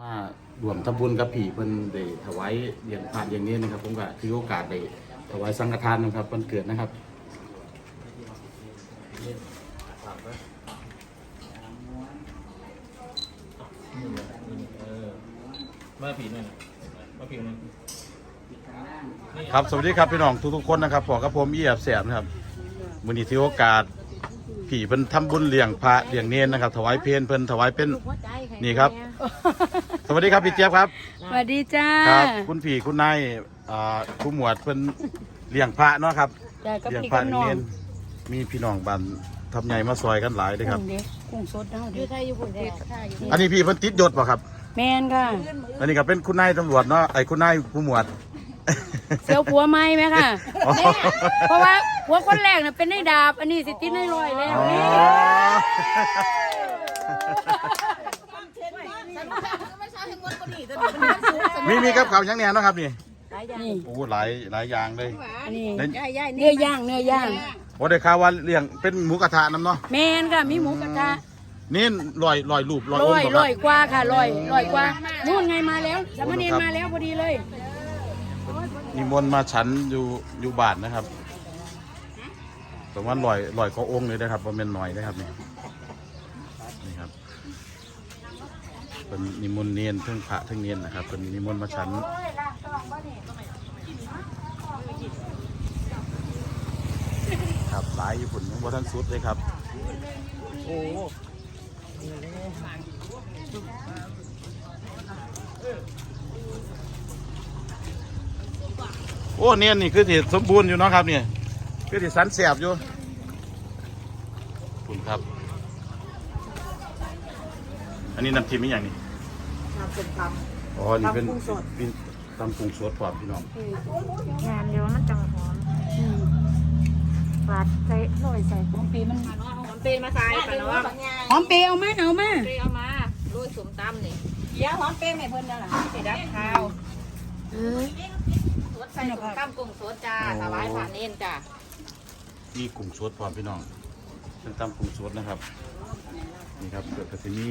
มารวมทำบุญกับผีเพิ่นได้ถวายเหรียญผ่านอย่างนี้นะครับ ผมก็ถือโอกาสได้ถวายสังฆทานนะครับวันเกิดนะครับมาผีหน่อยมาผีหน่อยครับสวัสดีครับพี่น้องทุกๆคนนะครับผมกับผมเอียบแสบนะครับมือนี้ถือโอกาสผีเพิ่นทำบุญเลี้ยงพระเลี้ยงเนนนะครับ ถวายเพลนเพิ่นถวายเป็นนี่ครับ สวัสดีครับพี่เจี๊ยบครับ สวัสดีจ้าครับ คุณผีคุณนายอ่าผู้หมวดเพิ่นเลี้ยงพระเนาะครับจ้ากับเลี้ยงพี่พระกับเลี้ยงน้อเนงนมีพี่น้องบ้านทำใหญ่มาซอยกันหลายเลยครับ กุ้งเด็กกุ้งสดเด้าอเด็ยู่กไทยอยู่กรุงเทพค่ะอยู่อันนี้พี่เพิ่นติดยศป่ะครับ แมนค่ะ อันนี้ก็เป็นคุณนายตำรวจเนาะไอ้คุณนายผู้หมวดเสียวผัวไหมไหมค่ะ อ๋อเพราะว่าผัวคนแรกน่ะเป็นนายดาบ อันนี้สิติดนายลอยแล้วอ๋อนี่ มีมีกับเขาวหยังเนี่ยเนาะครับนี่นี่โอ้หลายหลายอย่างเลยอันนี้เน้นเนื้อย่างเนื้อย่างโอ้ได้ข่าวว่าเลี้ยงเป็นหมูกระทะน้ำเนาะแมนค่ะมีหมูกระทะนี่ลอยลอยรูปลอยลองอยค์ลบ่อยกว่าค่ะลอยลอยกว่านู่นไงมาแล้วสามเณรมาแล้วพอดีเลยนิมนต์มาฉันอยู่อยู่บ้านนะครับประมาณลอยลอยก็องค์เลยนะครับประมาณหน่อยนะครับนี่นี่ครับ เป็นนิมนต์เนียนทั้งพระทั้งเนียนนะครับเป็นนิมนต์มาฉันครับหลายอยู่ผลยังบ่ทันสุดเลยครับ โอ้โอ้เนี่ยนี่คือที่สมบูรณ์อยู่นะครับเนี่ยคือที่สันเสียบอยู่คุณครับ อันนี้น้ำจิ้มนี่อย่างนี้น้ำส้มตอ๋อนี่เป็นตำกุ้งสด เป็นตำกุ้งสดพร้อมพี่น้องำงานเดียวมันจังหอมปาดใส่ลอยใส่หอมปีมันหอมเปรย์มาใส่ปะเนาะหอมปีเอามาเอามาเปรย์เอามาโรยสมตำนี่เดี๋ยวหอมเปรย์แม่เพิ่นนั่นแหละสิดับข้าวเออสดใส่สมตำกุ้งสดจ้าถวายผ่านเน้นจ้ามีกุ้งสดพร้อมพี่น้องเป็นตำกุ้งสดนะครับ นี่ครับเกิดกระสิมี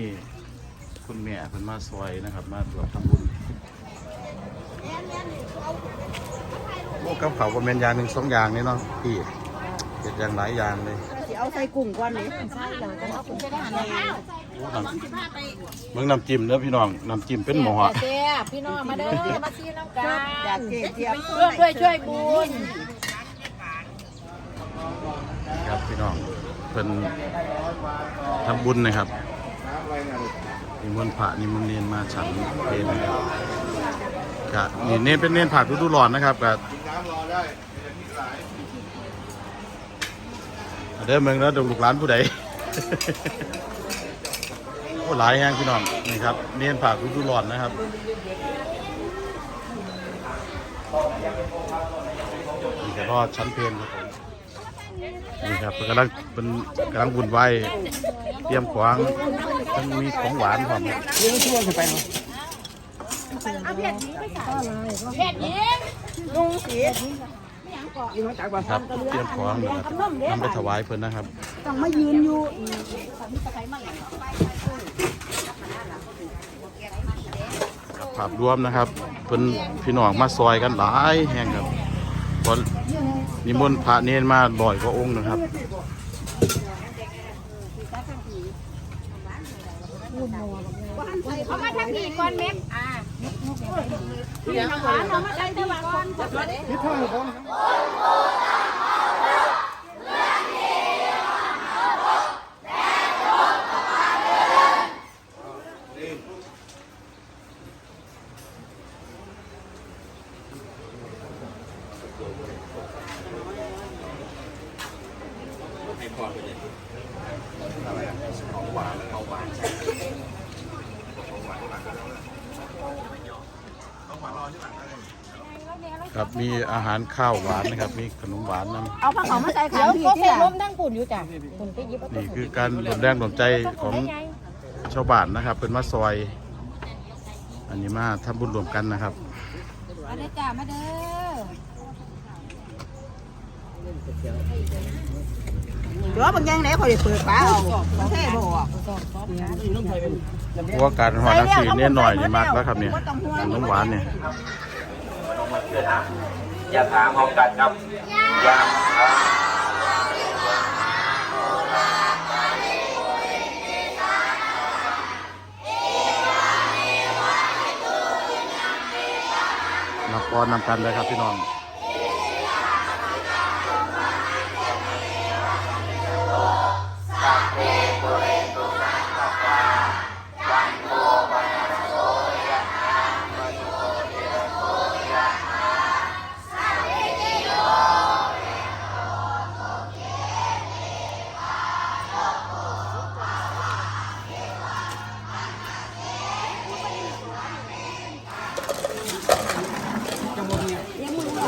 คุณแม่เพิ่นมาซอยนะครับ มาตรวจทำบุญโอ้กับเขาวก็เป็นอย่างหนึ่งสองอย่างนี่เนาะพี่เจ็ดอย่างหลายอย่างเลยสิเอาใส่กุ้งก่อนนี่ใช่หลังกันเอากุ้งใส่ได้หันเลยโอ้น้ำเมืองน้ำจิ้มเด้อพี่น้องน้ำจิ้มเป็นหมอเสียพี่น้องมาเด้อมาซีน้ำกันอยากเจี๊ยบเจี๊ยบร่วมด้วยช่วยบุญครับพี่น้องเป็นทำบุญนะครับ นิมนต์พระนิมนต์เนนมาฉันเพลนะครับกะนี่เน้นเป็นเน้นผ่าทุดูร้อนนะครับกะเด้อเมืองแล้วดูลูกหลานผู้ใดโอ้หลายแห้งพี่น้องนี่ครับเน้นผ่าทุดูร้อนนะครับนี่ก็รอดชั้นเพลครับผมนี่ครับกำลังเป็นกำลังบุญไวาย เตรียมขวางมันมีของหวานพร้อมครับเผ็ดยิงครับเตรียมของนะครับนำไปถวายเพิ่อนนะครับต้องมายืนอยู่ครับภาพรวมนะครับเป็นพี่น้องมาซอยกันหลายแห่งครับตอนนิมนต์พระเนนมาลอยกว่าองค์นะครับ เอามาทำอีกก่อนเม็ดอ่า พี่ทางหวานเอามาใส่ตะวันก่อน ครับมีอาหารข้าวหวานนะครับ มีขนมหวานนเอาผักหอมมาใส่ขันพี่ที่ล้มทั้งปุ่นอยู่จ้ะปุ่นไปยิบำนี่คือการรวมแรงรวมใจของชาวบ้านนะครับ เป็นมาซอย อันนี้มาทำบุญรวมกันนะครับ มาเด้อจ้ามาเด้อ เดี๋ยวบางอย่างไหนเขาได้เปิดฝาเอาเท่บ่ออกหัวการหอนักสีเน้นหน่อยนี่มากแล้วครับเนี่ยขนมหวานเนี่ยอย่าถามพร้อมกันครับอย่านับปอนนำกันเลยครับพี่น้อง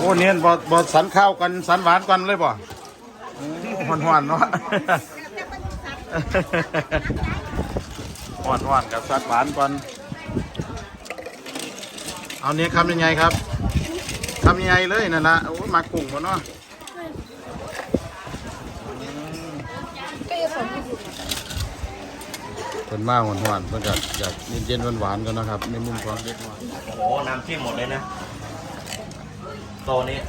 อ้เนียนบอบอสันข้าวกันสันหวานกันเลยบ่หวานหวานๆเนาะหวานหวานๆกับสันหวานก่อนเอาเนี้ยคำยังไงครับคำยังไงเลยนั่นละโอ้ยมากุ้งบ่เนาะเพิ่นมาหวานหวานๆเพิ่นก็อยากเย็นๆหวานๆกันนาะครับในมุมของเด็กน้อยโอ้โหน้ำจิ้มหมดเลยนะ โตนี้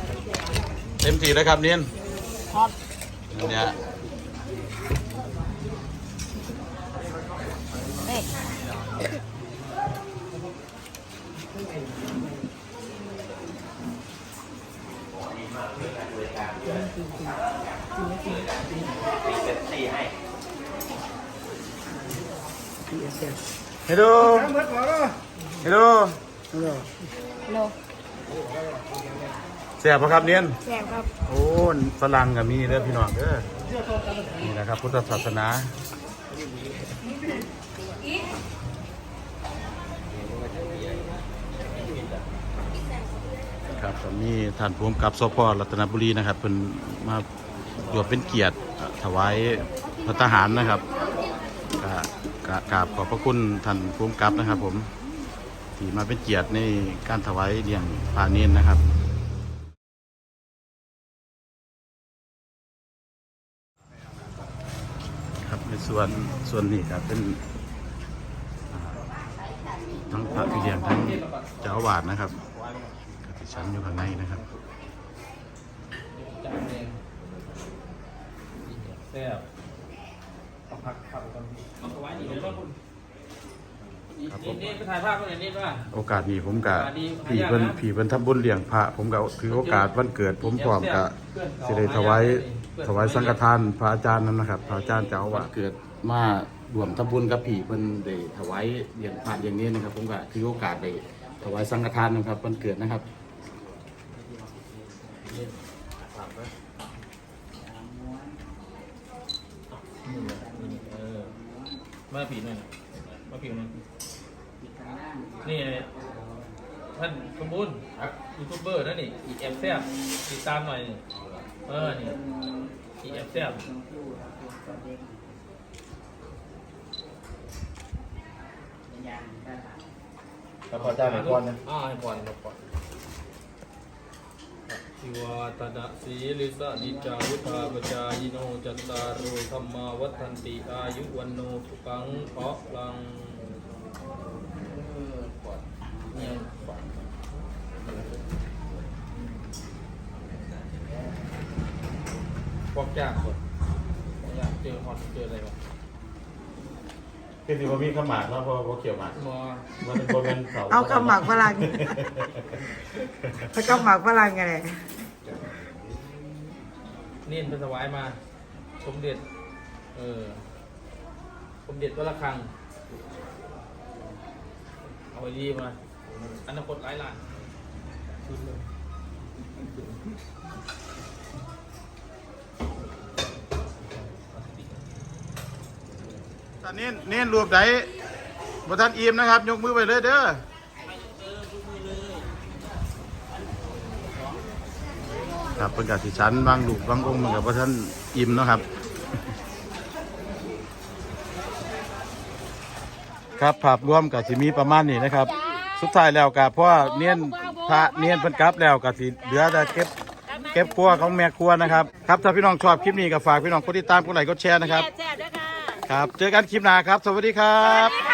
เต็มที่เลยครับเนียนครับเนี่ยมีเซ็ตซี่ให้เฮโดเฮโดโล แซ่บปะครับเนียนแซ่บครับ โอ้ฝรั่งกับมีเด้อพี่น้องเด้อนี่นะครับ พุทธศาสนาครับก็มีท่านผู้กำกับสพรัตนบุรีนะครับเป็นมาหยวบเป็นเกียรติถวายพระทหารนะครับกะกะกราบขอบพระคุณท่านผู้กำกับนะครับ ผมที่มาเป็นเกียรติในการถวายเลี้ยงพาเนนนะครับ ส่วนส่วนนี้ครับเป็นทั้งพระพิเดียงทั้งเจ้าวาดนะครับกติชั้นอยู่ข้างในนะครับแซ่บพักพักกันเอาไว้ดีเลยว่าคุณ ครับผมนี่นี่ไปถ่ายภาพกันหน่อยนี่ว่า โอกาสนี้ผมกับสวัสดีผีเพิ่นขออนุญาตนะผีเพิ่นทำบุญเลี้ยงพระผมกับถือโอกาสวันเกิด ผมพร้อมกับสิได้ถวายถวายสังฆทานพระอาจารย์นั่นนะครับ พระอาจารย์เจ้าอาวาสเกิดมารวมทำบุญกับผีเพิ่นได้ถวายเลี้ยงพระอย่างนี้นะครับ ผมก็ถือโอกาสได้ถวายสังฆทานนะครับวันเกิดนะครับเออมาผีหน่อย มาผีหน่อยนี่ท่านสมบูรณ์ยูทูบเบอร์นั่นนี่อีแอมแซ่บติดตามหน่อยนี่เออนี่อีแอมแซ่บแล้วพระอาจารย์ให้พรนะอ่าให้พรให้พร ทิวาตนะสีลิสะนิจาวุธาปจายโนจัตตารุธรรมาวัฒนติอายุวันโนสุขังเพราะลังเออปอดเนี่ยปอดพวกยากคนพวกยากเจอฮอตเจออะไรบ้างคือสิบ่มีขมากเนาะเพราะว่าบ่เกี่ยวหมากมอมันเป็นบ่แม่นเสาเอาขมักฝรั่งแล้วก็หมักฝรั่งไง เน้นไปถวายมา สมเด็จ เออ สมเด็จวัดระฆัง เอาไว้ดีมาอนาคตหลายล้านตอนนี้เน้นรวบไดบ่ทันอิ่มนะครับ ยกมือไปเลยเด้อ ครับเป็นกาสิชั้นบางลูกบางองค์มันกับว่าท่านอิ่มเนาะครับ ครับภาพรวมกับสิมีประมาณนี้นะครับ สุดท้ายแล้วกับเพราะว่าเนียนพระเนียนเพิ่นกลับแล้วกับสิเหลือแต่เก็บเก็บครัวของแม่ครัวนะครับครับถ้าพี่น้องชอบคลิปนี้ก็ฝากพี่น้องกดติดตามกดไลค์กดแชร์นะครับ ครับ เจอกันคลิปหน้าครับ สวัสดีครับ